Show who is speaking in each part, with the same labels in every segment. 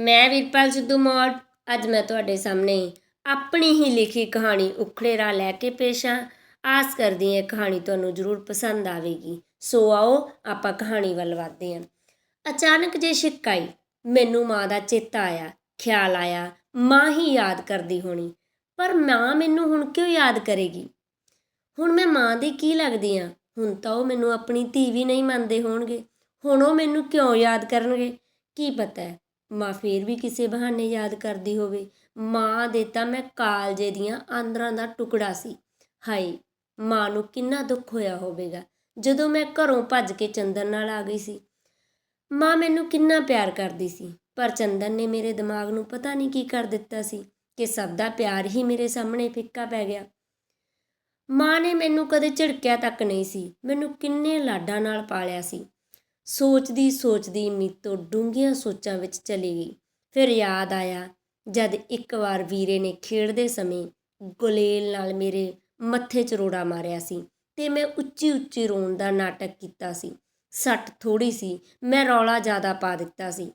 Speaker 1: ਮੈਂ ਵੀਰਪਾਲ ਸਿੱਧੂ ਮੌੜ, ਅੱਜ ਮੈਂ ਤੁਹਾਡੇ ਸਾਹਮਣੇ ਆਪਣੀ ਹੀ ਲਿਖੀ ਕਹਾਣੀ ਉਖੜੇ ਰਾਹ ਲੈ ਕੇ ਪੇਸ਼ ਹਾਂ। ਆਸ ਕਰਦੀ ਹਾਂ ਇਹ ਕਹਾਣੀ ਤੁਹਾਨੂੰ ਜ਼ਰੂਰ ਪਸੰਦ ਆਵੇਗੀ। ਸੋ ਆਓ ਆਪਾਂ ਕਹਾਣੀ ਵੱਲ ਵਧਦੇ ਹਾਂ। ਅਚਾਨਕ ਜੇ ਛਿੱਕ ਆਈ, ਮੈਨੂੰ ਮਾਂ ਦਾ ਚੇਤਾ ਆਇਆ, ਖਿਆਲ ਆਇਆ, ਮਾਂ ਹੀ ਯਾਦ ਕਰਦੀ ਹੋਣੀ, ਪਰ ਮਾਂ ਮੈਨੂੰ ਹੁਣ ਕਿਉਂ ਯਾਦ ਕਰੇਗੀ? ਹੁਣ ਮੈਂ ਮਾਂ ਦੀ ਕੀ ਲੱਗਦੀ ਆ? ਹੁਣ ਤਾਂ ਉਹ ਮੈਨੂੰ ਆਪਣੀ ਧੀ ਵੀ ਨਹੀਂ ਮੰਨਦੇ ਹੋਣਗੇ। ਹੁਣ ਉਹ ਮੈਨੂੰ ਕਿਉਂ ਯਾਦ ਕਰਨਗੇ? ਕੀ ਪਤਾ ਹੈ? ਮਾਂ ਫਿਰ ਵੀ ਕਿਸੇ ਬਹਾਨੇ ਯਾਦ ਕਰਦੀ ਹੋਵੇ। ਮਾਂ ਦੇ ਤਾਂ ਮੈਂ ਕਾਲਜੇ ਦੀਆਂ ਆਂਦਰਾਂ ਦਾ ਟੁਕੜਾ ਸੀ। ਹਾਏ, ਮਾਂ ਨੂੰ ਕਿੰਨਾ ਦੁੱਖ ਹੋਇਆ ਹੋਵੇਗਾ, ਜਦੋਂ ਮੈਂ ਘਰੋਂ ਭੱਜ ਕੇ ਚੰਦਨ ਨਾਲ ਆ ਗਈ ਸੀ। ਮਾਂ ਮੈਨੂੰ ਕਿੰਨਾ ਪਿਆਰ ਕਰਦੀ ਸੀ, ਪਰ ਚੰਦਨ ਨੇ ਮੇਰੇ ਦਿਮਾਗ ਨੂੰ ਪਤਾ ਨਹੀਂ ਕੀ ਕਰ ਦਿੱਤਾ ਸੀ ਕਿ ਸਭ ਦਾ ਪਿਆਰ ਹੀ ਮੇਰੇ ਸਾਹਮਣੇ ਫਿੱਕਾ ਪੈ ਗਿਆ। ਮਾਂ ਨੇ ਮੈਨੂੰ ਕਦੇ ਝਿੜਕਿਆ ਤੱਕ ਨਹੀਂ ਸੀ, ਮੈਨੂੰ ਕਿੰਨੇ ਲਾਡਾਂ ਨਾਲ ਪਾਲਿਆ ਸੀ। ਸੋਚਦੀ ਸੋਚਦੀ ਮੀਤੋ ਡੂੰਘੀਆਂ ਸੋਚਾਂ ਵਿੱਚ ਚਲੀ ਗਈ। ਫਿਰ ਯਾਦ ਆਇਆ, ਜਦ ਇੱਕ ਵਾਰ ਵੀਰੇ ਨੇ ਖੇਡਦੇ ਸਮੇਂ ਗੁਲੇਲ ਨਾਲ ਮੇਰੇ ਮੱਥੇ 'ਚ ਰੋੜਾ ਮਾਰਿਆ ਸੀ ਤੇ ਮੈਂ ਉੱਚੀ ਉੱਚੀ ਰੋਣ ਦਾ ਨਾਟਕ ਕੀਤਾ ਸੀ। ਸੱਟ ਥੋੜੀ ਸੀ, ਮੈਂ ਰੌਲਾ ਜ਼ਿਆਦਾ ਪਾ ਦਿੱਤਾ ਸੀ।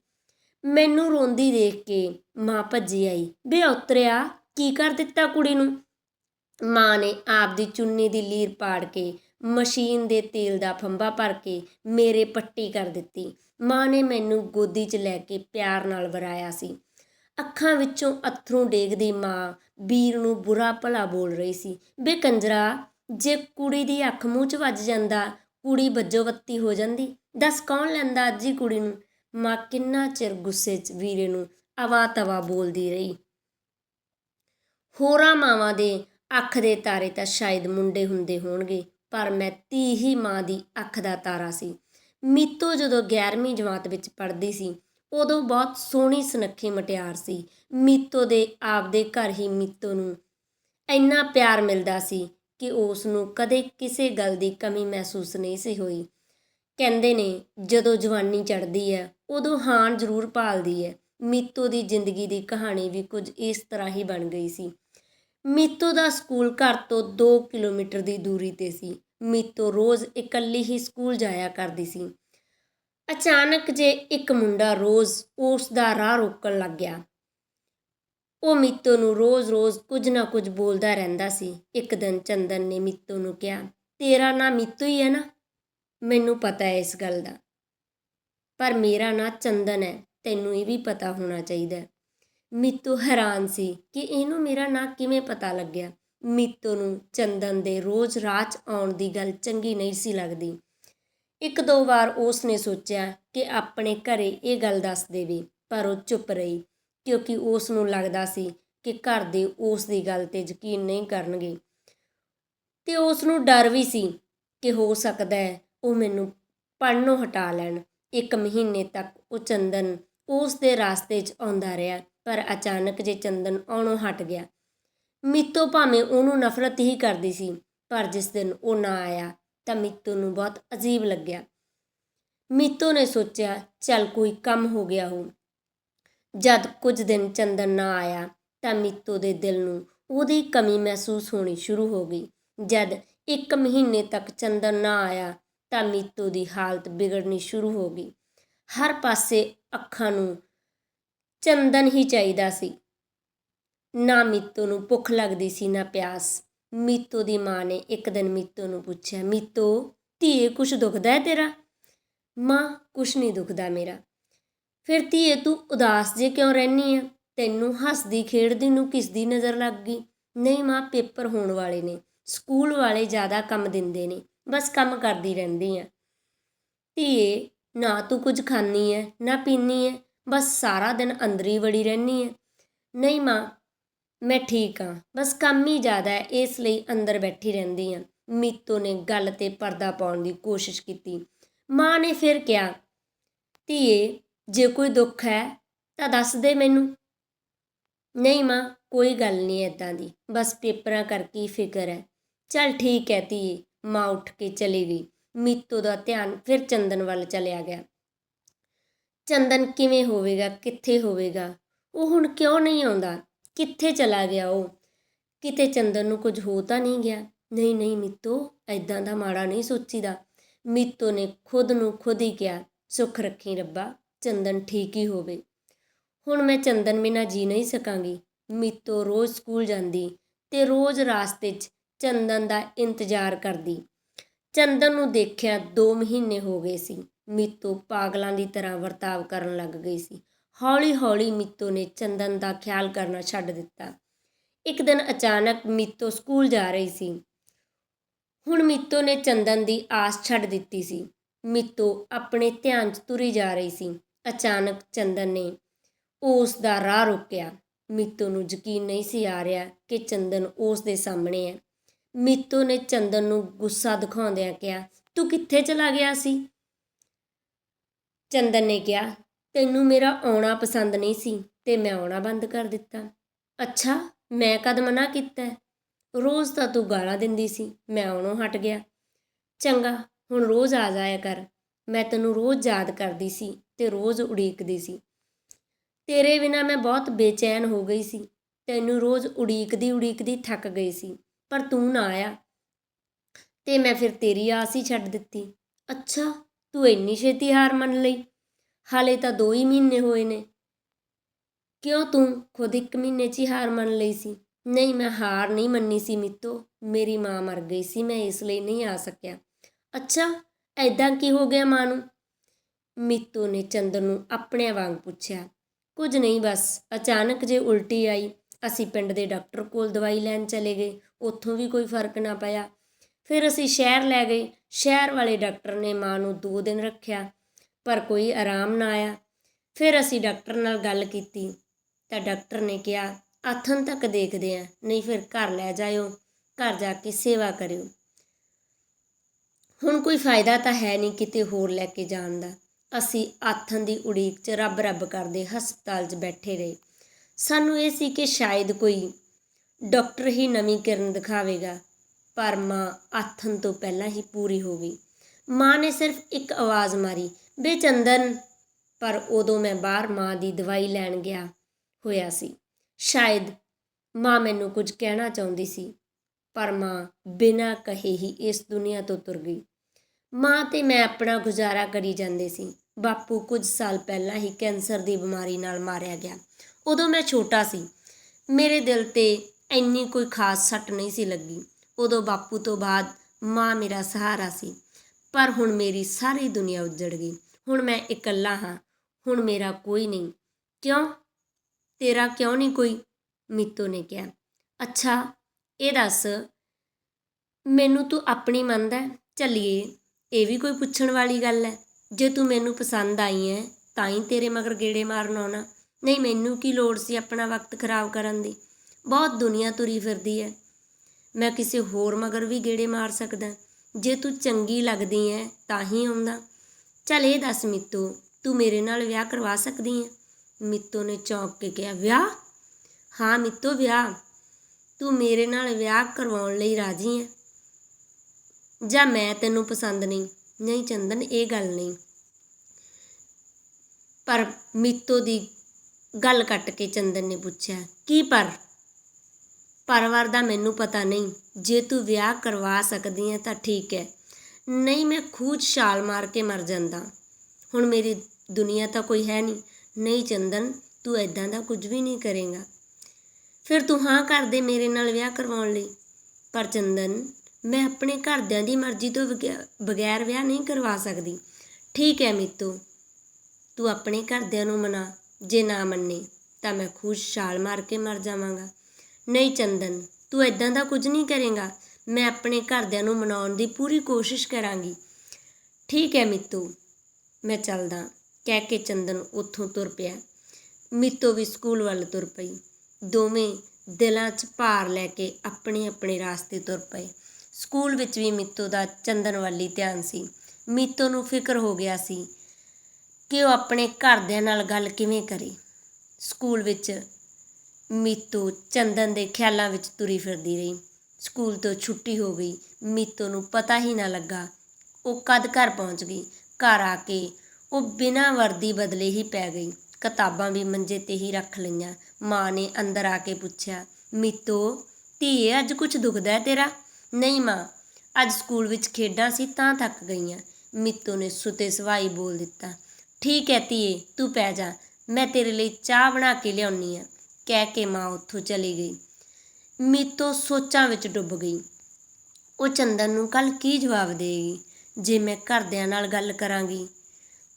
Speaker 1: ਮੈਨੂੰ ਰੋਂਦੀ ਦੇਖ ਕੇ ਮਾਂ ਭੱਜੀ ਆਈ, ਬੇ ਉਤਰਿਆ, ਕੀ ਕਰ ਦਿੱਤਾ ਕੁੜੀ ਨੂੰ? ਮਾਂ ਨੇ ਆਪ ਦੀ ਚੁੰਨੀ ਦੀ ਲੀਰ ਪਾੜ ਕੇ ਮਸ਼ੀਨ ਦੇ ਤੇਲ ਦਾ ਫੰਬਾ ਭਰ ਕੇ ਮੇਰੇ ਪੱਟੀ ਕਰ ਦਿੱਤੀ। ਮਾਂ ਨੇ ਮੈਨੂੰ ਗੋਦੀ 'ਚ ਲੈ ਕੇ ਪਿਆਰ ਨਾਲ ਵਰਾਇਆ ਸੀ। ਅੱਖਾਂ ਵਿੱਚੋਂ ਅਥਰੂ ਡੇਗਦੀ ਮਾਂ ਵੀਰ ਨੂੰ ਬੁਰਾ ਭਲਾ ਬੋਲ ਰਹੀ ਸੀ। ਬੇ ਕੰਜਰਾ, ਜੇ ਕੁੜੀ ਦੀ ਅੱਖ ਮੂੰਹ 'ਚ ਵੱਜ ਜਾਂਦਾ, ਕੁੜੀ ਬੱਜੋ ਬੱਤੀ ਹੋ ਜਾਂਦੀ। ਦੱਸ ਕੌਣ ਲੈਂਦਾ ਅੱਜ ਹੀ ਕੁੜੀ ਨੂੰ? ਮਾਂ ਕਿੰਨਾ ਚਿਰ ਗੁੱਸੇ 'ਚ ਵੀਰੇ ਨੂੰ ਆਵਾ ਤਵਾ ਬੋਲਦੀ ਰਹੀ। ਹੋਰਾਂ ਮਾਵਾਂ ਦੇ ਅੱਖ ਦੇ ਤਾਰੇ ਤਾਂ ਸ਼ਾਇਦ ਮੁੰਡੇ ਹੁੰਦੇ ਹੋਣਗੇ। ਪਰ ਮੈਂ ਧੀ ਹੀ ਮਾਂ ਦੀ ਅੱਖ ਦਾ ਤਾਰਾ ਸੀ। ਮੀਤੋ ਜਦੋਂ 11ਵੀਂ ਜਮਾਤ ਵਿੱਚ ਪੜ੍ਹਦੀ ਸੀ, ਉਦੋਂ ਬਹੁਤ ਸੋਹਣੀ ਸੁਨੱਖੀ ਮਟਿਆਰ ਸੀ। ਮੀਤੋ ਦੇ ਆਪਦੇ ਘਰ ਹੀ ਮੀਤੋ ਨੂੰ ਇੰਨਾ ਪਿਆਰ ਮਿਲਦਾ ਸੀ ਕਿ ਉਸ ਨੂੰ ਕਦੇ ਕਿਸੇ ਗੱਲ ਦੀ ਕਮੀ ਮਹਿਸੂਸ ਨਹੀਂ ਸੀ ਹੋਈ। ਕਹਿੰਦੇ ਨੇ, ਜਦੋਂ ਜਵਾਨੀ ਚੜ੍ਹਦੀ ਹੈ, ਉਦੋਂ ਹਾਨ ਜ਼ਰੂਰ ਭਾਲਦੀ ਹੈ। ਮੀਤੋ ਦੀ ਜ਼ਿੰਦਗੀ ਦੀ ਕਹਾਣੀ ਵੀ ਕੁਝ ਇਸ ਤਰ੍ਹਾਂ ਹੀ ਬਣ ਗਈ ਸੀ। ਮੀਤੋ ਦਾ ਸਕੂਲ ਘਰ ਤੋਂ 2 ਕਿਲੋਮੀਟਰ ਦੀ ਦੂਰੀ ਤੇ ਸੀ। ਮੀਤੋ ਰੋਜ਼ ਇਕੱਲੀ ਹੀ ਸਕੂਲ ਜਾਇਆ ਕਰਦੀ ਸੀ। ਅਚਾਨਕ ਜੇ ਇੱਕ ਮੁੰਡਾ ਰੋਜ਼ ਉਸ ਦਾ ਰਾਹ ਰੋਕਣ ਲੱਗ ਗਿਆ, ਉਹ ਮੀਤੋ ਨੂੰ ਰੋਜ਼-ਰੋਜ਼ ਕੁਝ ਨਾ ਕੁਝ ਬੋਲਦਾ ਰਹਿੰਦਾ ਸੀ। ਇੱਕ ਦਿਨ ਚੰਦਨ ਨੇ ਮੀਤੋ ਨੂੰ ਕਿਹਾ, ਤੇਰਾ ਨਾਂ ਮੀਤੋ ਹੀ ਹੈ ਨਾ? ਮੈਨੂੰ ਪਤਾ ਹੈ ਇਸ ਗੱਲ ਦਾ। ਪਰ ਮੇਰਾ ਨਾਂ ਚੰਦਨ ਹੈ, ਤੈਨੂੰ ਇਹ ਵੀ ਪਤਾ ਹੋਣਾ ਚਾਹੀਦਾ ਹੈ। ਮੀਤੋ ਹੈਰਾਨ ਸੀ ਕਿ ਇਹਨੂੰ ਮੇਰਾ ਨਾਂ ਕਿਵੇਂ ਪਤਾ ਲੱਗਿਆ। ਮੀਤੋ ਨੂੰ ਚੰਦਨ ਦੇ ਰੋਜ਼ ਰਾਤ ਆਉਣ ਦੀ ਗੱਲ ਚੰਗੀ ਨਹੀਂ ਸੀ ਲੱਗਦੀ। ਇੱਕ ਦੋ ਵਾਰ ਉਸ ਨੇ ਸੋਚਿਆ ਕਿ ਆਪਣੇ ਘਰੇ ਇਹ ਗੱਲ ਦੱਸ ਦੇਵੇ, ਪਰ ਉਹ ਚੁੱਪ ਰਹੀ, ਕਿਉਂਕਿ ਉਸ ਨੂੰ ਲੱਗਦਾ ਸੀ ਕਿ ਘਰ ਦੇ ਉਸ ਦੀ ਗੱਲ ਤੇ ਯਕੀਨ ਨਹੀਂ ਕਰਨਗੇ। ਤੇ ਉਸ ਨੂੰ ਡਰ ਵੀ ਸੀ ਕਿ ਹੋ ਸਕਦਾ ਹੈ ਉਹ ਮੈਨੂੰ ਪੜਨੋਂ ਹਟਾ ਲੈਣ। ਇੱਕ ਮਹੀਨੇ ਤੱਕ ਉਹ ਚੰਦਨ ਉਸ ਦੇ ਰਾਸਤੇ 'ਚ ਆਉਂਦਾ ਰਿਹਾ, ਪਰ ਅਚਾਨਕ ਜੇ ਚੰਦਨ ਆਉਣੋਂ ਹਟ ਗਿਆ ਮੀਤੋ ਭਾਵੇਂ ਉਹਨੂੰ ਨਫ਼ਰਤ ਹੀ ਕਰਦੀ ਸੀ, ਪਰ ਜਿਸ ਦਿਨ ਉਹ ਨਾ ਆਇਆ ਤਾਂ ਮੀਤੋ ਨੂੰ ਬਹੁਤ ਅਜੀਬ ਲੱਗਿਆ। ਮੀਤੋ ਨੇ ਸੋਚਿਆ, ਚੱਲ ਕੋਈ ਕੰਮ ਹੋ ਗਿਆ ਹੋ ਜਦ ਕੁਝ ਦਿਨ ਚੰਦਨ ਨਾ ਆਇਆ ਤਾਂ ਮੀਤੋ ਦੇ ਦਿਲ ਨੂੰ ਉਹਦੀ ਕਮੀ ਮਹਿਸੂਸ ਹੋਣੀ ਸ਼ੁਰੂ ਹੋ ਗਈ। ਜਦ ਇੱਕ ਮਹੀਨੇ ਤੱਕ ਚੰਦਨ ਨਾ ਆਇਆ ਤਾਂ ਮੀਤੋ ਦੀ ਹਾਲਤ ਵਿਗੜਨੀ ਸ਼ੁਰੂ ਹੋ ਗਈ। ਹਰ ਪਾਸੇ ਅੱਖਾਂ ਨੂੰ ਚੰਦਨ ਹੀ ਚਾਹੀਦਾ ਸੀ। ਨਾ ਮੀਤੋ ਨੂੰ ਭੁੱਖ ਲੱਗਦੀ ਸੀ, ਨਾ ਪਿਆਸ। ਮੀਤੋ ਦੀ ਮਾਂ ਨੇ ਇੱਕ ਦਿਨ ਮੀਤੋ ਨੂੰ ਪੁੱਛਿਆ, ਮੀਤੋ, ਧੀਏ ਕੁਛ ਦੁਖਦਾ ਹੈ ਤੇਰਾ? ਮਾਂ, ਕੁਛ ਨਹੀਂ ਦੁਖਦਾ ਮੇਰਾ। ਫਿਰ ਧੀਏ, ਤੂੰ ਉਦਾਸ ਜੇ ਕਿਉਂ ਰਹਿਨੀ ਹੈ ਤੈਨੂੰ ਹੱਸਦੀ, ਖੇਡਦੀ ਨੂੰ ਕਿਸ ਦੀ ਨਜ਼ਰ ਲੱਗ ਗਈ? ਨਹੀਂ ਮਾਂ, ਪੇਪਰ ਹੋਣ ਵਾਲੇ ਨੇ। ਸਕੂਲ ਵਾਲੇ ਜ਼ਿਆਦਾ ਕੰਮ ਦਿੰਦੇ ਨੇ। ਬਸ ਕੰਮ ਕਰਦੀ ਰਹਿੰਦੀ ਆ। ਧੀਏ, ਨਾ ਤੂੰ ਕੁਝ ਖਾਣੀ ਐ ਨਾ ਪੀਣੀ ਐ ਬਸ ਸਾਰਾ ਦਿਨ ਅੰਦਰ ਹੀ ਵੜੀ ਰਹਿਨੀ ਐ ਨਹੀਂ ਮਾਂ ਮੈਂ ਠੀਕ ਹਾਂ, ਬਸ ਕੰਮ ਹੀ ਜ਼ਿਆਦਾ ਹੈ, ਇਸ ਲਈ ਅੰਦਰ ਬੈਠੀ ਰਹਿੰਦੀ ਹਾਂ। ਮੀਤੋ ਨੇ ਗੱਲ ਤੇ ਪਰਦਾ ਪਾਉਣ ਦੀ ਕੋਸ਼ਿਸ਼ ਕੀਤੀ। ਮਾਂ ਨੇ ਫਿਰ ਕਿਹਾ, ਧੀਏ, ਜੇ ਕੋਈ ਦੁੱਖ ਹੈ, ਤਾਂ ਦੱਸ ਦੇ ਮੈਨੂੰ। ਨਹੀਂ ਮਾਂ, ਕੋਈ ਗੱਲ ਨਹੀਂ ਐਦਾਂ ਦੀ, ਬਸ ਪੇਪਰਾਂ ਕਰਕੇ ਹੀ ਫਿਕਰ ਹੈ। ਚੱਲ ਠੀਕ ਹੈ ਧੀਏ, ਮਾਂ ਉੱਠ ਕੇ ਚਲੀ ਗਈ। ਮੀਤੋ ਦਾ ਧਿਆਨ ਫਿਰ ਚੰਦਨ ਵੱਲ ਚਲਿਆ ਗਿਆ। ਚੰਦਨ ਕਿਵੇਂ ਹੋਵੇਗਾ, ਕਿੱਥੇ ਹੋਵੇਗਾ? ਉਹ ਹੁਣ ਕਿਉਂ ਨਹੀਂ ਆਉਂਦਾ? ਕਿੱਥੇ ਚਲਾ ਗਿਆ ਉਹ? ਕਿਤੇ ਚੰਦਨ ਨੂੰ ਕੁਝ ਹੋ ਤਾਂ ਨਹੀਂ ਗਿਆ? ਨਹੀਂ ਨਹੀਂ ਮਿੱਤੋ ਐਦਾਂ ਦਾ ਮਾੜਾ ਨਹੀਂ ਸੋਚੀਦਾ। ਮੀਤੋ ਨੇ ਖੁਦ ਨੂੰ ਖੁਦ ਹੀ ਕਿਹਾ, ਸੁੱਖ ਰੱਖੀ ਰੱਬਾ, ਚੰਦਨ ਠੀਕ ਹੀ ਹੋਵੇ। ਹੁਣ ਮੈਂ ਚੰਦਨ ਬਿਨਾਂ ਜੀ ਨਹੀਂ ਸਕਾਂਗੀ। ਮੀਤੋ ਰੋਜ਼ ਸਕੂਲ ਜਾਂਦੀ ਤੇ ਰੋਜ਼ ਰਾਸਤੇ 'ਚ ਚੰਦਨ ਦਾ ਇੰਤਜ਼ਾਰ ਕਰਦੀ। ਚੰਦਨ ਨੂੰ ਦੇਖਿਆ 2 ਮਹੀਨੇ ਹੋ ਗਏ ਸੀ। ਮੀਤੋ ਪਾਗਲਾਂ ਦੀ ਤਰ੍ਹਾਂ ਵਰਤਾਵ ਕਰਨ ਲੱਗ ਗਈ ਸੀ। ਹੌਲੀ-ਹੌਲੀ ਮੀਤੋ ਨੇ ਚੰਦਨ ਦਾ ਖਿਆਲ ਕਰਨਾ ਛੱਡ ਦਿੱਤਾ। ਇੱਕ ਦਿਨ ਅਚਾਨਕ ਮੀਤੋ ਸਕੂਲ ਜਾ ਰਹੀ ਸੀ। ਹੁਣ ਮੀਤੋ ਨੇ ਚੰਦਨ ਦੀ ਆਸ ਛੱਡ ਦਿੱਤੀ ਸੀ। ਮੀਤੋ ਆਪਣੇ ਧਿਆਨ 'ਚ ਤੁਰੀ ਜਾ ਰਹੀ ਸੀ। ਅਚਾਨਕ ਚੰਦਨ ਨੇ ਉਸ ਦਾ ਰਾਹ ਰੋਕਿਆ। ਮੀਤੋ ਨੂੰ ਯਕੀਨ ਨਹੀਂ ਸੀ ਆ ਰਿਹਾ ਕਿ ਚੰਦਨ ਉਸ ਦੇ ਸਾਹਮਣੇ ਹੈ। ਮੀਤੋ ਨੇ ਚੰਦਨ ਨੂੰ ਗੁੱਸਾ ਦਿਖਾਉਂਦਿਆਂ ਕਿਹਾ, ਤੂੰ ਕਿੱਥੇ ਚਲਾ ਗਿਆ ਸੀ? ਚੰਦਨ ਨੇ ਕਿਹਾ ਤੈਨੂੰ ਮੇਰਾ ਆਉਣਾ ਪਸੰਦ ਨਹੀਂ ਸੀ ਤੇ ਮੈਂ ਆਉਣਾ ਬੰਦ ਕਰ ਦਿੱਤਾ। ਅੱਛਾ, ਮੈਂ ਕਦ ਮਨਾ ਕੀਤਾ? ਰੋਜ਼ ਤਾਂ ਤੂੰ ਗਾਲਾਂ ਦਿੰਦੀ ਸੀ, ਮੈਂ ਆਉਣੋਂ ਹਟ ਗਿਆ। ਚੰਗਾ, ਹੁਣ ਰੋਜ਼ ਆ ਜਾਇਆ ਕਰ। ਮੈਂ ਤੈਨੂੰ ਰੋਜ਼ ਯਾਦ ਕਰਦੀ ਸੀ ਤੇ ਰੋਜ਼ ਉਡੀਕਦੀ ਸੀ। ਤੇਰੇ ਬਿਨਾ ਮੈਂ ਬਹੁਤ ਬੇਚੈਨ ਹੋ ਗਈ ਸੀ। ਤੈਨੂੰ ਰੋਜ਼ ਉਡੀਕਦੀ ਉਡੀਕਦੀ ਥੱਕ ਗਈ ਸੀ, ਪਰ ਤੂੰ ਨਾ ਆਇਆ। ਤੇ ਮੈਂ ਫਿਰ ਤੇਰੀ ਆਸ ਹੀ ਛੱਡ ਦਿੱਤੀ। ਅੱਛਾ, ਤੂੰ ਇੰਨੀ ਛੇਤੀ ਹਾਰ ਮੰਨ ਲਈ। ਹਾਲੇ ਤਾਂ 2 ਹੀ ਮਹੀਨੇ ਹੋਏ ਨੇ। ਕਿਉਂ ਤੂੰ ਖੁਦ ਇੱਕ ਮਹੀਨੇ 'ਚ ਹੀ ਹਾਰ ਮੰਨ ਲਈ ਸੀ? ਨਹੀਂ, ਮੈਂ ਹਾਰ ਨਹੀਂ ਮੰਨੀ ਸੀ ਮਿੱਤੋ। ਮੇਰੀ ਮਾਂ ਮਰ ਗਈ ਸੀ, ਮੈਂ ਇਸ ਲਈ ਨਹੀਂ ਆ ਸਕਿਆ। ਅੱਛਾ ਐਦਾਂ ਕੀ ਹੋ ਗਿਆ ਮਾਂ ਨੂੰ? ਮਿੱਤੋ ਨੇ ਚੰਦਰ ਨੂੰ ਆਪਣੇ ਵਾਂਗ ਪੁੱਛਿਆ। ਕੁਝ ਨਹੀਂ ਬਸ, ਅਚਾਨਕ ਜੇ ਉਲਟੀ ਆਈ, ਅਸੀਂ ਪਿੰਡ ਦੇ ਡਾਕਟਰ ਕੋਲ ਦਵਾਈ ਲੈਣ ਚਲੇ ਗਏ। ਉੱਥੋਂ ਵੀ ਕੋਈ ਫ਼ਰਕ ਨਾ ਪਿਆ। ਫਿਰ ਅਸੀਂ ਸ਼ਹਿਰ ਲੈ ਗਏ। ਸ਼ਹਿਰ ਵਾਲੇ ਡਾਕਟਰ ਨੇ ਮਾਂ ਨੂੰ 2 ਦਿਨ ਰੱਖਿਆ। ਪਰ ਕੋਈ ਆਰਾਮ ਨਾ ਆਇਆ। ਫਿਰ ਅਸੀਂ ਡਾਕਟਰ ਨਾਲ ਗੱਲ ਕੀਤੀ। ਤਾਂ ਡਾਕਟਰ ਨੇ ਕਿਹਾ, ਆਥਣ ਤੱਕ ਦੇਖਦੇ ਆ, ਨਹੀਂ ਫਿਰ ਘਰ ਲੈ ਜਾਇਓ, ਘਰ ਜਾ ਕੇ ਸੇਵਾ ਕਰਿਓ। ਹੁਣ ਕੋਈ ਫਾਇਦਾ ਤਾਂ ਹੈ ਨਹੀਂ ਕਿਤੇ ਹੋਰ ਲੈ ਕੇ ਜਾਣ ਦਾ। ਅਸੀਂ ਆਥਣ ਦੀ ਉਡੀਕ 'ਚ ਰੱਬ ਰੱਬ ਕਰਦੇ ਹਸਪਤਾਲ 'ਚ ਬੈਠੇ ਰਹੇ। ਸਾਨੂੰ ਇਹ ਸੀ ਕਿ ਸ਼ਾਇਦ ਕੋਈ ਡਾਕਟਰ ਹੀ ਨਵੀਂ ਕਿਰਨ ਦਿਖਾਵੇਗਾ, ਪਰ ਮਾਂ ਆਥਣ ਤੋਂ ਪਹਿਲਾਂ ਹੀ ਪੂਰੀ ਹੋ ਗਈ। ਮਾਂ ਨੇ ਸਿਰਫ ਇੱਕ ਆਵਾਜ਼ ਮਾਰੀ ਬੇਚੰਦਨ ਪਰ ਉਦੋਂ ਮੈਂ ਬਾਹਰ ਮਾਂ ਦੀ ਦਵਾਈ ਲੈਣ ਗਿਆ ਹੋਇਆ ਸੀ। ਸ਼ਾਇਦ ਮਾਂ ਮੈਨੂੰ ਕੁਝ ਕਹਿਣਾ ਚਾਹੁੰਦੀ ਸੀ, ਪਰ ਮਾਂ ਬਿਨਾਂ ਕਹੇ ਹੀ ਇਸ ਦੁਨੀਆ ਤੋਂ ਤੁਰ ਗਈ। ਮਾਂ ਤੇ ਮੈਂ ਆਪਣਾ ਗੁਜ਼ਾਰਾ ਕਰੀ ਜਾਂਦੇ ਸੀ। ਬਾਪੂ ਕੁਝ ਸਾਲ ਪਹਿਲਾਂ ਹੀ ਕੈਂਸਰ ਦੀ ਬਿਮਾਰੀ ਨਾਲ ਮਾਰਿਆ ਗਿਆ। ਉਦੋਂ ਮੈਂ ਛੋਟਾ ਸੀ। ਮੇਰੇ ਦਿਲ ਤੇ ਇੰਨੀ ਕੋਈ ਖਾਸ ਸੱਟ ਨਹੀਂ ਸੀ ਲੱਗੀ। ਉਦੋਂ ਬਾਪੂ ਤੋਂ ਬਾਅਦ ਮਾਂ ਮੇਰਾ ਸਹਾਰਾ ਸੀ। ਪਰ ਹੁਣ ਮੇਰੀ ਸਾਰੀ ਦੁਨੀਆ ਉੱਜੜ ਗਈ। ਹੁਣ ਮੈਂ ਇਕੱਲਾ ਹਾਂ, ਹੁਣ ਮੇਰਾ ਕੋਈ ਨਹੀਂ। ਕਿਉਂ? ਤੇਰਾ ਕਿਉਂ ਨਹੀਂ ਕੋਈ? ਮੀਤੋ ਨੇ ਕਿਹਾ। ਅੱਛਾ, ਇਹ ਦੱਸ, ਮੈਨੂੰ ਤੂੰ ਆਪਣੀ ਮੰਨਦਾ ਚੱਲੀਏ, ਇਹ ਵੀ ਕੋਈ ਪੁੱਛਣ ਵਾਲੀ ਗੱਲ ਹੈ। ਜੇ ਤੂੰ ਮੈਨੂੰ ਪਸੰਦ ਆਈ ਹੈ, ਤਾਂ ਹੀ ਤੇਰੇ ਮਗਰ ਗੇੜੇ ਮਾਰਨ ਆਉਣਾ। ਨਹੀਂ, ਮੈਨੂੰ ਕੀ ਲੋੜ ਸੀ ਆਪਣਾ ਵਕਤ ਖਰਾਬ ਕਰਨ ਦੀ? ਬਹੁਤ ਦੁਨੀਆ ਤੁਰੀ ਫਿਰਦੀ ਹੈ। ਮੈਂ ਕਿਸੇ ਹੋਰ ਮਗਰ ਵੀ ਗੇੜੇ ਮਾਰ ਸਕਦਾ। ਜੇ ਤੂੰ ਚੰਗੀ ਲੱਗਦੀ ਹੈ, ਤਾਂ ਹੀ ਆਉਂਦਾ। ਚੱਲ ਇਹ ਦੱਸ ਮਿੱਤੂ, ਤੂੰ ਮੇਰੇ ਨਾਲ ਵਿਆਹ ਕਰਵਾ ਸਕਦੀ ਹੈ ਮਿੱਤੂ ਨੇ ਚੌਂਕ ਕੇ ਕਿਹਾ, ਵਿਆਹ? ਹਾਂ ਮਿੱਤੂ, ਵਿਆਹ। ਤੂੰ ਮੇਰੇ ਨਾਲ ਵਿਆਹ ਕਰਵਾਉਣ ਲਈ ਰਾਜੀ ਹੈ ਜਾਂ ਮੈਂ ਤੈਨੂੰ ਪਸੰਦ ਨਹੀਂ। ਨਹੀਂ ਚੰਦਨ, ਇਹ ਗੱਲ ਨਹੀਂ। ਪਰ ਮਿੱਤੋ ਦੀ ਗੱਲ ਕੱਟ ਕੇ ਚੰਦਨ ਨੇ ਪੁੱਛਿਆ, ਕੀ ਪਰ? ਪਰਿਵਾਰ ਦਾ ਮੈਨੂੰ ਪਤਾ ਨਹੀਂ। ਜੇ ਤੂੰ ਵਿਆਹ ਕਰਵਾ ਸਕਦੀ ਹੈ ਤਾਂ ਠੀਕ ਹੈ। ਨਹੀਂ, ਮੈਂ ਖੂਦ ਛਾਲ ਮਾਰ ਕੇ ਮਰ ਜਾਂਦਾ। ਹੁਣ ਮੇਰੀ ਦੁਨੀਆ ਤਾਂ ਕੋਈ ਹੈ ਨਹੀਂ। ਨਹੀਂ ਚੰਦਨ, ਤੂੰ ਐਦਾਂ ਦਾ ਕੁਝ ਵੀ ਨਹੀਂ ਕਰੇਗਾ। ਫਿਰ ਤੂੰ ਹਾਂ ਕਰ ਦੇ ਮੇਰੇ ਨਾਲ ਵਿਆਹ ਕਰਵਾਉਣ ਲਈ। ਪਰ ਚੰਦਨ, ਮੈਂ ਆਪਣੇ ਘਰਦਿਆਂ ਦੀ ਮਰਜ਼ੀ ਤੋਂ ਬਗੈ- ਬਗੈਰ ਵਿਆਹ ਨਹੀਂ ਕਰਵਾ ਸਕਦੀ। ਠੀਕ ਹੈ ਮੀਤੂ, ਤੂੰ ਆਪਣੇ ਘਰਦਿਆਂ ਨੂੰ ਮਨਾ। ਜੇ ਨਾ ਮੰਨੇ, ਤਾਂ ਮੈਂ ਖੁਦ ਛਾਲ ਮਾਰ ਕੇ ਮਰ ਜਾਵਾਂਗਾ। ਨਹੀਂ ਚੰਦਨ, ਤੂੰ ਐਦਾਂ ਦਾ ਕੁਝ ਨਹੀਂ ਕਰੇਗਾ। ਮੈਂ ਆਪਣੇ ਘਰਦਿਆਂ ਨੂੰ ਮਨਾਉਣ ਦੀ ਪੂਰੀ ਕੋਸ਼ਿਸ਼ ਕਰਾਂਗੀ। ਠੀਕ ਹੈ ਮਿੱਤੂ, ਮੈਂ ਚੱਲਦਾ। ਕਹਿ ਕੇ ਚੰਦਨ ਉੱਥੋਂ ਤੁਰ ਪਿਆ। ਮਿੱਤੂ ਵੀ ਸਕੂਲ ਵੱਲ ਤੁਰ ਪਈ। ਦੋਵੇਂ ਦਿਲਾਂ 'ਚ ਭਾਰ ਲੈ ਕੇ ਆਪਣੇ ਆਪਣੇ ਰਾਸਤੇ ਤੁਰ ਪਏ। ਸਕੂਲ ਵਿੱਚ ਵੀ ਮਿੱਤੂ ਦਾ ਚੰਦਨ ਵੱਲੀ ਧਿਆਨ ਸੀ। ਮਿੱਤੂ ਨੂੰ ਫਿਕਰ ਹੋ ਗਿਆ ਸੀ ਕਿ ਉਹ ਆਪਣੇ ਘਰਦਿਆਂ ਨਾਲ ਗੱਲ ਕਿਵੇਂ ਕਰੇ। ਸਕੂਲ ਵਿੱਚ ਮੀਤੋ ਚੰਦਨ ਦੇ ਖਿਆਲਾਂ ਵਿੱਚ ਤੁਰੀ ਫਿਰਦੀ ਰਹੀ। ਸਕੂਲ ਤੋਂ ਛੁੱਟੀ ਹੋ ਗਈ। ਮੀਤੋ ਨੂੰ ਪਤਾ ਹੀ ਨਾ ਲੱਗਾ। ਉਹ ਕਦ ਘਰ ਪਹੁੰਚ ਗਈ। ਘਰ ਆ ਕੇ ਉਹ ਬਿਨਾਂ ਵਰਦੀ ਬਦਲੇ ਹੀ ਪੈ ਗਈ। ਕਿਤਾਬਾਂ ਵੀ ਮੰਜੇ ਤੇ ਹੀ ਰੱਖ ਲਈਆਂ। ਮਾਂ ਨੇ ਅੰਦਰ ਆ ਕੇ ਪੁੱਛਿਆ, ਮੀਤੋ, ਧੀਏ, ਅੱਜ ਕੁਝ ਦੁਖਦਾ ਹੈ ਤੇਰਾ? ਨਹੀਂ ਮਾਂ, ਅੱਜ ਸਕੂਲ ਵਿੱਚ ਖੇਡਾਂ ਸੀ ਤਾਂ ਥੱਕ ਗਈਆਂ। ਮੀਤੋ ਨੇ ਸੁਤੇ ਸਵਾਈ ਬੋਲ ਦਿੱਤਾ, ਠੀਕ ਹੈ ਧੀਏ, ਤੂੰ ਪੈ ਜਾ। ਮੈਂ ਤੇਰੇ ਲਈ ਚਾਹ ਬਣਾ ਕੇ ਲਿਆਉਣੀ ਆ। ਕਹਿ ਕੇ ਮਾਂ ਉੱਥੋਂ ਚਲੀ ਗਈ। ਮੀਤੋ ਸੋਚਾਂ ਵਿੱਚ ਡੁੱਬ ਗਈ। ਉਹ ਚੰਦਨ ਨੂੰ ਕੱਲ ਕੀ ਜਵਾਬ ਦੇਗੀ ਜੇ ਮੈਂ ਘਰਦਿਆਂ ਨਾਲ ਗੱਲ ਕਰਾਂਗੀ,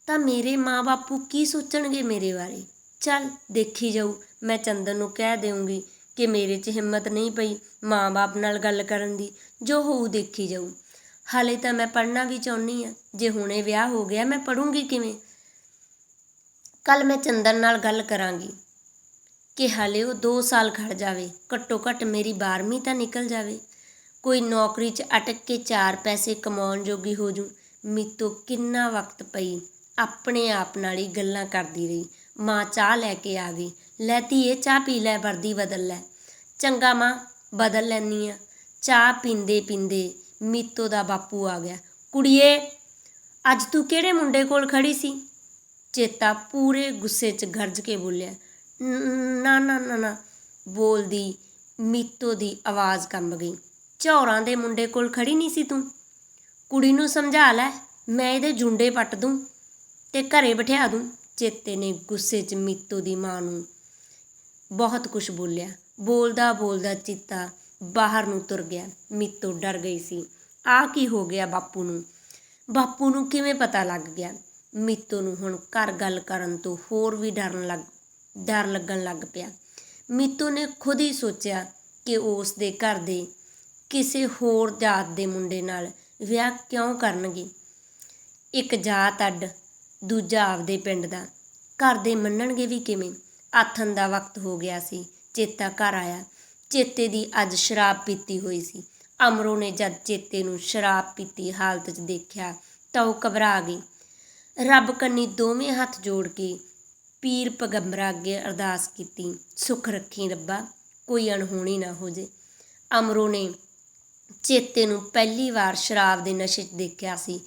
Speaker 1: ਤਾਂ ਮੇਰੇ ਮਾਂ-ਬਾਪੂ ਕੀ ਸੋਚਣਗੇ ਮੇਰੇ ਬਾਰੇ? ਚੱਲ ਦੇਖੀ ਜਾਊ, ਮੈਂ ਚੰਦਨ ਨੂੰ ਕਹਿ ਦੇਵਾਂਗੀ ਕਿ ਮੇਰੇ 'ਚ ਹਿੰਮਤ ਨਹੀਂ ਪਈ ਮਾਂ-ਬਾਪ ਨਾਲ ਗੱਲ ਕਰਨ ਦੀ, ਜੋ ਹੋਊ ਦੇਖੀ ਜਾਊ। ਹਾਲੇ ਤਾਂ ਮੈਂ ਪੜ੍ਹਨਾ ਵੀ ਚਾਹੁੰਦੀ ਆ ਜੇ ਹੁਣੇ ਵਿਆਹ ਹੋ ਗਿਆ ਮੈਂ ਪੜੂੰਗੀ ਕਿਵੇਂ? ਕੱਲ ਮੈਂ ਚੰਦਨ ਨਾਲ ਗੱਲ ਕਰਾਂਗੀ। ਕਿ ਹਾਲੇ ਉਹ 2 ਸਾਲ ਖੜ ਜਾਵੇ, ਘੱਟੋ ਘੱਟ ਮੇਰੀ 12ਵੀਂ ਤਾਂ ਨਿਕਲ ਜਾਵੇ। ਕੋਈ ਨੌਕਰੀ 'ਚ ਅਟਕ ਕੇ ਚਾਰ ਪੈਸੇ ਕਮਾਉਣ ਜੋਗੀ ਹੋ ਜੂ, ਮੀਤੋ ਕਿੰਨਾ ਵਕਤ ਪਈ। ਆਪਣੇ ਆਪ ਨਾਲ ਹੀ ਗੱਲਾਂ ਕਰਦੀ ਰਹੀ। ਮਾਂ ਚਾਹ ਲੈ ਕੇ ਆ ਗਈ। ਲੈ ਧੀਏ, ਚਾਹ ਪੀ ਲੈ, ਵਰਦੀ ਬਦਲ ਲੈ। ਚੰਗਾ ਮਾਂ, ਬਦਲ ਲੈਨੀ ਆ। ਚਾਹ ਪੀਂਦੇ ਪੀਂਦੇ ਮੀਤੋ ਦਾ ਬਾਪੂ ਆ ਗਿਆ। ਕੁੜੀਏ, ਅੱਜ ਤੂੰ ਕਿਹੜੇ ਮੁੰਡੇ ਕੋਲ ਖੜੀ ਸੀ? ਚੇਤਾ ਪੂਰੇ ਗੁੱਸੇ 'ਚ ਗਰਜ ਕੇ ਬੋਲਿਆ। ਨਾ ਨਾ ਨਾ ਨਾ ਬੋਲਦੀ, ਮੀਤੋ ਦੀ ਆਵਾਜ਼ ਕੰਬ ਗਈ। ਝੌਰਾਂ ਦੇ ਮੁੰਡੇ ਕੋਲ ਖੜੀ ਨਹੀਂ ਸੀ ਤੂੰ? ਕੁੜੀ ਨੂੰ ਸਮਝਾ ਲੈ, ਮੈਂ ਇਹਦੇ ਜੁੰਡੇ ਪੱਟ ਦੂੰ ਤੇ ਘਰੇ ਬਿਠਾ ਦੂੰ। ਚੇਤੇ ਨੇ ਗੁੱਸੇ 'ਚ ਮੀਤੋ ਦੀ ਮਾਂ ਨੂੰ ਬਹੁਤ ਕੁਝ ਬੋਲਿਆ। ਬੋਲਦਾ ਬੋਲਦਾ ਚੀਤਾ ਬਾਹਰ ਨੂੰ ਤੁਰ ਗਿਆ। ਮੀਤੋ ਡਰ ਗਈ ਸੀ। ਆ ਕੀ ਹੋ ਗਿਆ ਬਾਪੂ ਨੂੰ? ਬਾਪੂ ਨੂੰ ਕਿਵੇਂ ਪਤਾ ਲੱਗ ਗਿਆ? ਮੀਤੋ ਨੂੰ ਹੁਣ ਘਰ ਗੱਲ ਕਰਨ ਤੋਂ ਹੋਰ ਵੀ ਡਰਨ ਲੱਗ ਡਰ ਲੱਗਣ ਲੱਗ ਪਿਆ। ਮੀਤੂ ਨੇ ਖੁਦ ਹੀ ਸੋਚਿਆ ਕਿ ਉਸ ਦੇ ਘਰ ਦੇ ਕਿਸੇ ਹੋਰ ਜਾਤ ਦੇ ਮੁੰਡੇ ਨਾਲ ਵਿਆਹ ਕਿਉਂ ਕਰਨਗੇ। ਇੱਕ ਜਾਤ ਅੱਡ, ਦੂਜਾ ਆਪਦੇ ਪਿੰਡ ਦਾ। ਘਰ ਦੇ ਮੰਨਣਗੇ ਵੀ ਕਿਵੇਂ? ਆਥਨ ਦਾ ਵਕਤ ਹੋ ਗਿਆ ਸੀ। ਚੇਤਾ ਘਰ ਆਇਆ। ਚੇਤੇ ਦੀ ਅੱਜ ਸ਼ਰਾਬ ਪੀਤੀ ਹੋਈ ਸੀ। ਅਮਰੋ ਨੇ ਜਦ ਚੇਤੇ ਨੂੰ ਸ਼ਰਾਬ ਪੀਤੀ ਹਾਲਤ 'ਚ ਦੇਖਿਆ ਤਾਂ ਉਹ ਘਬਰਾ ਗਈ। ਰੱਬ ਕੰਨੀ ਦੋਵੇਂ ਹੱਥ ਜੋੜ ਕੇ ਪੀਰ ਪਗੰਬਰਾ ਅੱਗੇ ਅਰਦਾਸ ਕੀਤੀ, ਸੁਖ ਰੱਖੀ ਰੱਬਾ, ਕੋਈ ਅਣਹੋਣੀ ਨਾ ਹੋ ਜੇ। ਅਮਰੋ ਨੇ ਚੇਤੇ ਨੂੰ ਪਹਿਲੀ ਵਾਰ ਸ਼ਰਾਬ ਦੇ ਨਸ਼ੇ 'ਚ ਦੇਖਿਆ ਸੀ।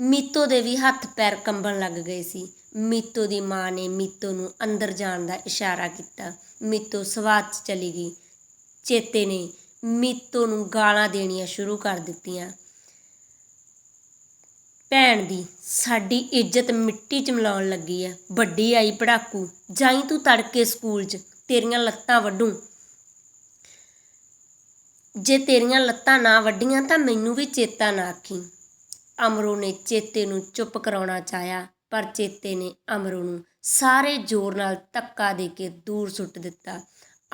Speaker 1: ਮੀਤੋ ਦੇ ਵੀ ਹੱਥ ਪੈਰ ਕੰਬਣ ਲੱਗ ਗਏ ਸੀ। ਮੀਤੋ ਦੀ ਮਾਂ ਨੇ ਮੀਤੋ ਨੂੰ ਅੰਦਰ ਜਾਣ ਦਾ ਇਸ਼ਾਰਾ ਕੀਤਾ। ਮੀਤੋ ਸਵਾਦ 'ਚ ਚਲੀ ਗਈ। ਚੇਤੇ ਨੇ ਮੀਤੋ ਨੂੰ ਗਾਲਾਂ ਦੇਣੀਆਂ ਸ਼ੁਰੂ ਕਰ ਦਿੱਤੀਆਂ। ਭੈਣ ਦੀ ਸਾਡੀ ਇੱਜ਼ਤ ਮਿੱਟੀ 'ਚ ਮਿਲਾਉਣ ਲੱਗੀ ਆ ਵੱਡੀ ਆਈ ਪੜਾਕੂ, ਜਾਈ ਤੂੰ ਤੜਕੇ ਸਕੂਲ 'ਚ, ਤੇਰੀਆਂ ਲੱਤਾਂ ਵੱਢੂ। ਜੇ ਤੇਰੀਆਂ ਲੱਤਾਂ ਨਾ ਵੱਡੀਆਂ ਤਾਂ ਮੈਨੂੰ ਵੀ ਚੇਤਾ ਨਾ ਆਖੀ। ਅਮਰੋ ਨੇ ਚੇਤੇ ਨੂੰ ਚੁੱਪ ਕਰਾਉਣਾ ਚਾਹਿਆ, ਪਰ ਚੇਤੇ ਨੇ ਅਮਰੋ ਨੂੰ ਸਾਰੇ ਜ਼ੋਰ ਨਾਲ ਧੱਕਾ ਦੇ ਕੇ ਦੂਰ ਸੁੱਟ ਦਿੱਤਾ।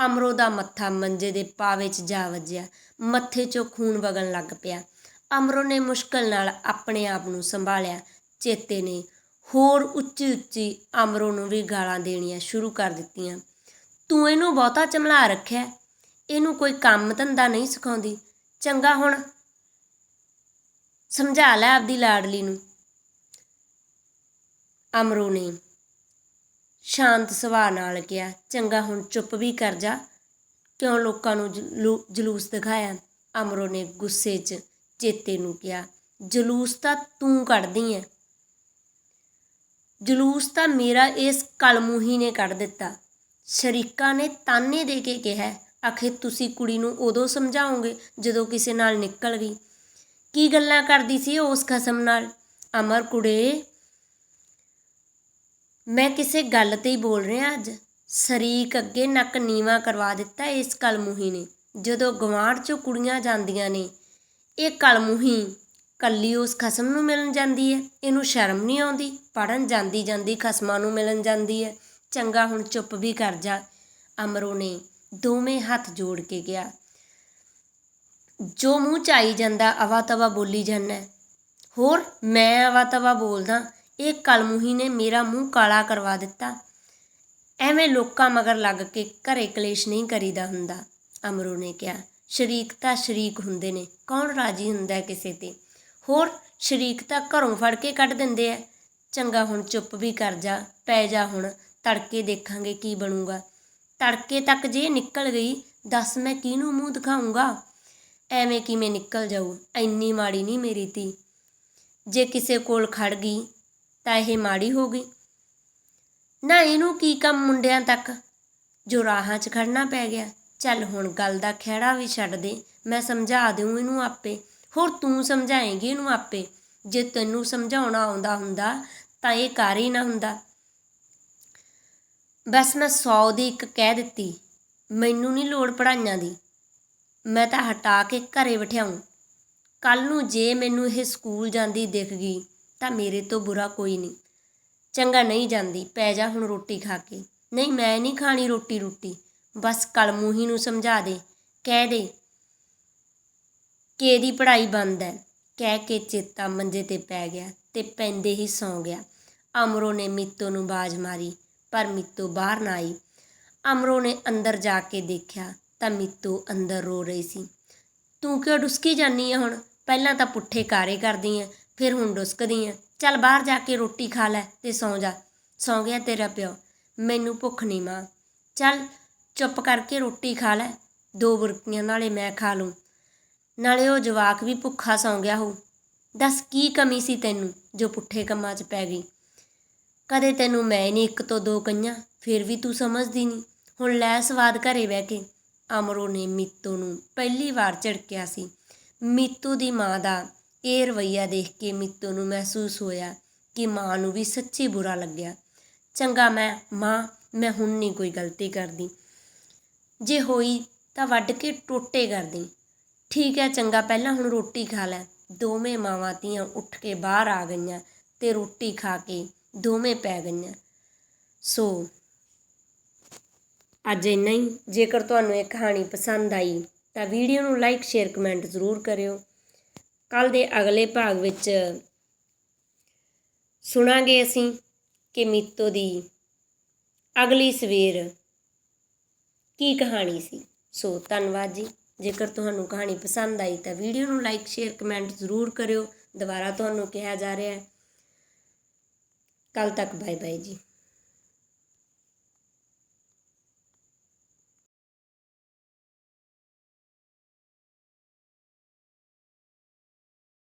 Speaker 1: ਅਮਰੋ ਦਾ ਮੱਥਾ ਮੰਜੇ ਦੇ ਪਾਵੇ 'ਚ ਜਾ ਵੱਜਿਆ, ਮੱਥੇ 'ਚੋਂ ਖੂਨ ਵਗਣ ਲੱਗ ਪਿਆ। ਅਮਰੋ ਨੇ ਮੁਸ਼ਕਲ ਨਾਲ ਆਪਣੇ ਆਪ ਨੂੰ ਸੰਭਾਲਿਆ। ਚੇਤੇ ਨੇ ਹੋਰ ਉੱਚੀ ਉੱਚੀ ਅਮਰੋ ਨੂੰ ਵੀ ਗਾਲਾਂ ਦੇਣੀਆਂ ਸ਼ੁਰੂ ਕਰ ਦਿੱਤੀਆਂ। ਤੂੰ ਇਹਨੂੰ ਬਹੁਤਾ ਚਮਲਾ ਰੱਖਿਆ? ਇਹਨੂੰ ਕੋਈ ਕੰਮ ਧੰਦਾ ਨਹੀਂ ਸਿਖਾਉਂਦੀ? ਚੰਗਾ ਹੁਣ, ਸਮਝਾ ਲੈ ਆਪਦੀ ਲਾਡਲੀ ਨੂੰ। ਅਮਰੋ ਨੇ ਸ਼ਾਂਤ ਸੁਭਾਅ ਨਾਲ ਕਿਹਾ, ਚੰਗਾ ਹੁਣ ਚੁੱਪ ਵੀ ਕਰ ਜਾ। ਕਿਉਂ ਲੋਕਾਂ ਨੂੰ ਜਲੂ- ਜਲੂਸ ਦਿਖਾਇਆ? ਅਮਰੋ ਨੇ ਗੁੱਸੇ 'ਚ ਚੇਤੇ ਨੂੰ ਕਿਹਾ, ਜਲੂਸ ਤਾਂ ਤੂੰ ਕੱਢਦੀ ਐ। ਜਲੂਸ ਤਾਂ ਮੇਰਾ ਇਸ ਕਲਮੂਹੀ ਨੇ ਕੱਢ ਦਿੱਤਾ। ਸ਼ਰੀਕਾਂ ਨੇ ਤਾਨੇ ਦੇ ਕੇ ਕਿਹਾ ਆਖੇ ਤੁਸੀਂ ਕੁੜੀ ਨੂੰ ਉਦੋਂ ਸਮਝਾਓਗੇ ਜਦੋਂ ਕਿਸੇ ਨਾਲ ਨਿਕਲ ਗਈ। ਕੀ ਗੱਲਾਂ ਕਰਦੀ ਸੀ ਉਸ ਖਸਮ ਨਾਲ? ਅਮਰ ਕੁੜੇ, ਮੈਂ ਕਿਸੇ ਗੱਲ ਤੇ ਹੀ ਬੋਲ ਰਿਹਾ ਅੱਜ। ਸਰੀਕ ਅੱਗੇ ਨੱਕ ਨੀਵਾ ਕਰਵਾ ਦਿੱਤਾ ਇਸ ਕਲਮੂਹੀ ਨੇ। ਜਦੋਂ ਗਵਾਂਢ ਚੋਂ ਕੁੜੀਆਂ ਜਾਂਦੀਆਂ ਨੇ ਇਹ ਕਲਮੂਹੀ ਕੱਲੀ ਉਸ ਖਸਮ ਨੂੰ ਮਿਲਣ ਜਾਂਦੀ ਹੈ, ਇਹਨੂੰ ਸ਼ਰਮ ਨਹੀਂ ਆਉਂਦੀ ਪੜਨ ਜਾਂਦੀ ਜਾਂਦੀ ਖਸਮਾਂ ਨੂੰ ਮਿਲਣ ਜਾਂਦੀ ਹੈ। ਚੰਗਾ ਹੁਣ ਚੁੱਪ ਵੀ ਕਰ ਜਾ। ਅਮਰੋ ਨੇ ਦੋਵੇਂ ਹੱਥ ਜੋੜ ਕੇ ਗਿਆ ਜੋ ਮੂੰਹ ਚ ਆਈ ਜਾਂਦਾ ਅਵਾ ਤਵਾ ਬੋਲੀ ਜਾਂਦਾ। ਹੋਰ ਮੈਂ ਅਵਾ ਤਵਾ ਬੋਲਦਾ, ਇਹ ਕਲਮੂਹੀ ਨੇ ਮੇਰਾ ਮੂੰਹ ਕਾਲਾ ਕਰਵਾ ਦਿੱਤਾ। ਐਵੇਂ ਲੋਕਾਂ ਮਗਰ ਲੱਗ ਕੇ ਘਰੇ ਕਲੇਸ਼ ਨਹੀਂ ਕਰੀਦਾ ਹੁੰਦਾ, ਅਮਰੂ ਨੇ ਕਿਹਾ। ਸ਼ਰੀਕ ਤਾਂ ਸ਼ਰੀਕ ਹੁੰਦੇ ਨੇ। ਕੌਣ ਰਾਜੀ ਹੁੰਦਾ ਕਿਸੇ ਤੇ? ਹੋਰ, ਸ਼ਰੀਕ ਤਾਂ ਘਰੋਂ ਫੜ ਕੇ ਕੱਢ ਦਿੰਦੇ ਐ ਚੰਗਾ ਹੁਣ ਚੁੱਪ ਵੀ ਕਰ ਜਾ, ਪੈ ਜਾ ਹੁਣ, ਤੜਕੇ ਦੇਖਾਂਗੇ ਕੀ ਬਣੂਗਾ। ਤੜਕੇ ਤੱਕ ਜੇ ਨਿਕਲ ਗਈ, ਦੱਸ ਮੈਂ ਕਿਹਨੂੰ ਮੂੰਹ ਦਿਖਾਉਂਗਾ ਐਵੇਂ ਕਿਵੇਂ ਨਿਕਲ ਜਾਊ? ਐਨੀ ਮਾੜੀ ਨਹੀਂ ਮੇਰੀ ਧੀ। ਜੇ ਕਿਸੇ ਕੋਲ ਖੜ ਗਈ, ਤਾਂ ਇਹ ਮਾੜੀ ਹੋ ਗਈ। ਨਾ ਇਹਨੂੰ ਕੀ ਕੰਮ ਮੁੰਡਿਆਂ ਤੱਕ? ਜੋ ਰਾਹਾਂ 'ਚ ਖੜਨਾ ਪੈ ਗਿਆ। ਚੱਲ ਹੁਣ ਗੱਲ ਦਾ ਖਹਿੜਾ ਵੀ ਛੱਡ ਦੇ, ਮੈਂ ਸਮਝਾ ਦਿਉ ਇਹਨੂੰ ਆਪੇ। ਹੋਰ ਤੂੰ ਸਮਝਾਏਂਗੀ ਇਹਨੂੰ ਆਪੇ। ਜੇ ਤੈਨੂੰ ਸਮਝਾਉਣਾ ਆਉਂਦਾ ਹੁੰਦਾ, ਤਾਂ ਇਹ ਕਰ ਹੀ ਨਾ ਹੁੰਦਾ। ਬਸ ਮੈਂ 100 ਦੀ ਇੱਕ ਕਹਿ ਦਿੱਤੀ, ਮੈਨੂੰ ਨਹੀਂ ਲੋੜ ਪੜਾਈਆਂ ਦੀ। ਮੈਂ ਤਾਂ ਹਟਾ ਕੇ ਘਰੇ ਬਿਠਾਉਂ ਕੱਲ ਨੂੰ ਜੇ ਮੈਨੂੰ ਇਹ ਸਕੂਲ ਜਾਂਦੀ ਦਿਖ ਗਈ, ਤਾਂ ਮੇਰੇ ਤੋਂ ਬੁਰਾ ਕੋਈ ਨਹੀਂ ਚੰਗਾ ਨਹੀਂ ਜਾਂਦੀ, ਪੈ ਜਾ ਹੁਣ ਰੋਟੀ ਖਾ ਕੇ। ਨਹੀਂ, ਮੈਂ ਨਹੀਂ ਖਾਣੀ ਰੋਟੀ ਰੋਟੀ ਬਸ ਕਲਮੂਹੀ ਨੂੰ ਸਮਝਾ ਦੇ, ਕਹਿ ਦੇ ਕੇ ਇਹਦੀ ਪੜ੍ਹਾਈ ਬੰਦ ਹੈ ਕਹਿ ਕੇ ਚੇਤਾ ਮੰਜੇ ਤੇ ਪੈ ਗਿਆ ਤੇ ਪੈਂਦੇ ਹੀ ਸੌਂ ਗਿਆ। ਅਮਰੋ ਨੇ ਮਿੱਤੋ ਨੂੰ ਬਾਜ ਮਾਰੀ, ਪਰ ਮਿੱਤੋ ਬਾਹਰ ਨਾ ਆਈ। ਅਮਰੋ ਨੇ ਅੰਦਰ ਜਾ ਕੇ ਦੇਖਿਆ ਤਾਂ ਮਿੱਤੋ ਅੰਦਰ ਰੋ ਰਹੀ ਸੀ। ਤੂੰ ਕਿਉਂ ਡੁਸਕੀ ਜਾਨੀ ਆ ਹੁਣ? ਪਹਿਲਾਂ ਤਾਂ ਪੁੱਠੇ ਕਾਰੇ ਕਰਦੀ ਆ ਫਿਰ ਹੁਣ ਡੁਸਕਦੀ ਆ ਚੱਲ ਬਾਹਰ ਜਾ ਕੇ ਰੋਟੀ ਖਾ ਲੈ ਤੇ ਸੌਂ ਜਾ। ਸੌਂ ਗਿਆ ਤੇਰਾ ਪਿਓ। ਮੈਨੂੰ ਭੁੱਖ ਨਹੀਂ ਮਾਂ। ਚੱਲ ਚੁੱਪ ਕਰਕੇ ਰੋਟੀ ਖਾ ਲੈ। ਦੋ ਬੁਰਕੀਆਂ ਨਾਲੇ ਮੈਂ ਖਾ ਲੂੰ। ਨਾਲੇ ਉਹ ਜਵਾਕ ਵੀ ਭੁੱਖਾ ਸੌਂ ਗਿਆ ਹੋ ਦੱਸ ਕੀ ਕਮੀ ਸੀ ਤੈਨੂੰ ਜੋ ਪੁੱਠੇ ਕੰਮਾਂ 'ਚ ਪੈ ਗਈ? ਕਦੇ ਤੈਨੂੰ ਮੈਂ ਨਹੀਂ ਇੱਕ ਤੋਂ ਦੋ ਕਈਆਂ ਫਿਰ ਵੀ ਤੂੰ ਸਮਝਦੀ ਨਹੀਂ ਹੁਣ ਲੈ ਸਵਾਦ ਘਰੇ ਬਹਿ ਕੇ। ਅਮਰੋ ਨੇ ਮੀਤੋ ਨੂੰ ਪਹਿਲੀ ਵਾਰ ਝੜਕਿਆ ਸੀ। ਮੀਤੋ ਦੀ ਮਾਂ ਦਾ ਇਹ ਰਵਈਆ ਦੇਖ ਕੇ ਮੀਤੋ ਨੂੰ ਮਹਿਸੂਸ ਹੋਇਆ ਕਿ ਮਾਂ ਨੂੰ ਵੀ ਸੱਚੀ ਬੁਰਾ ਲੱਗਿਆ। ਚੰਗਾ ਮੈਂ, ਮਾਂ, ਮੈਂ ਹੁਣ ਨਹੀਂ ਕੋਈ ਗਲਤੀ ਕਰਦੀ। ਜੇ ਹੋਈ ਤਾਂ ਵੱਢ ਕੇ ਟੋਟੇ ਕਰਦੀ ਠੀਕ ਹੈ ਚੰਗਾ, ਪਹਿਲਾਂ ਹੁਣ ਰੋਟੀ ਖਾ ਲੈ। ਦੋਵੇਂ ਮਾਵਾਂ ਧੀਆਂ ਉੱਠ ਕੇ ਬਾਹਰ ਆ ਗਈਆਂ ਤੇ ਰੋਟੀ ਖਾ ਕੇ ਦੋਵੇਂ ਪੈ ਗਈਆਂ। ਸੋ, ਅੱਜ ਇੰਨਾ ਹੀ। ਜੇਕਰ ਤੁਹਾਨੂੰ ਇਹ ਕਹਾਣੀ ਪਸੰਦ ਆਈ ਤਾਂ ਵੀਡੀਓ ਨੂੰ ਲਾਈਕ, ਸ਼ੇਅਰ, ਕਮੈਂਟ ਜ਼ਰੂਰ ਕਰਿਓ। ਕੱਲ ਦੇ ਅਗਲੇ ਭਾਗ ਵਿੱਚ ਸੁਣਾਂਗੇ ਅਸੀਂ ਕਿ ਮੀਤੋ ਦੀ ਅਗਲੀ ਸਵੇਰ ਕੀ ਕਹਾਣੀ ਸੀ? ਸੋ ਧੰਨਵਾਦ ਜੀ। ਜੇਕਰ ਤੁਹਾਨੂੰ ਕਹਾਣੀ ਪਸੰਦ ਆਈ ਤਾਂ ਵੀਡੀਓ ਨੂੰ ਲਾਈਕ, ਸ਼ੇਅਰ, ਕਮੈਂਟ ਜ਼ਰੂਰ ਕਰਿਓ। ਦੁਬਾਰਾ ਤੁਹਾਨੂੰ ਕਿਹਾ ਜਾ ਰਿਹਾ ਹੈ। ਕੱਲ ਤੱਕ ਬਾਏ ਬਾਏ ਜੀ।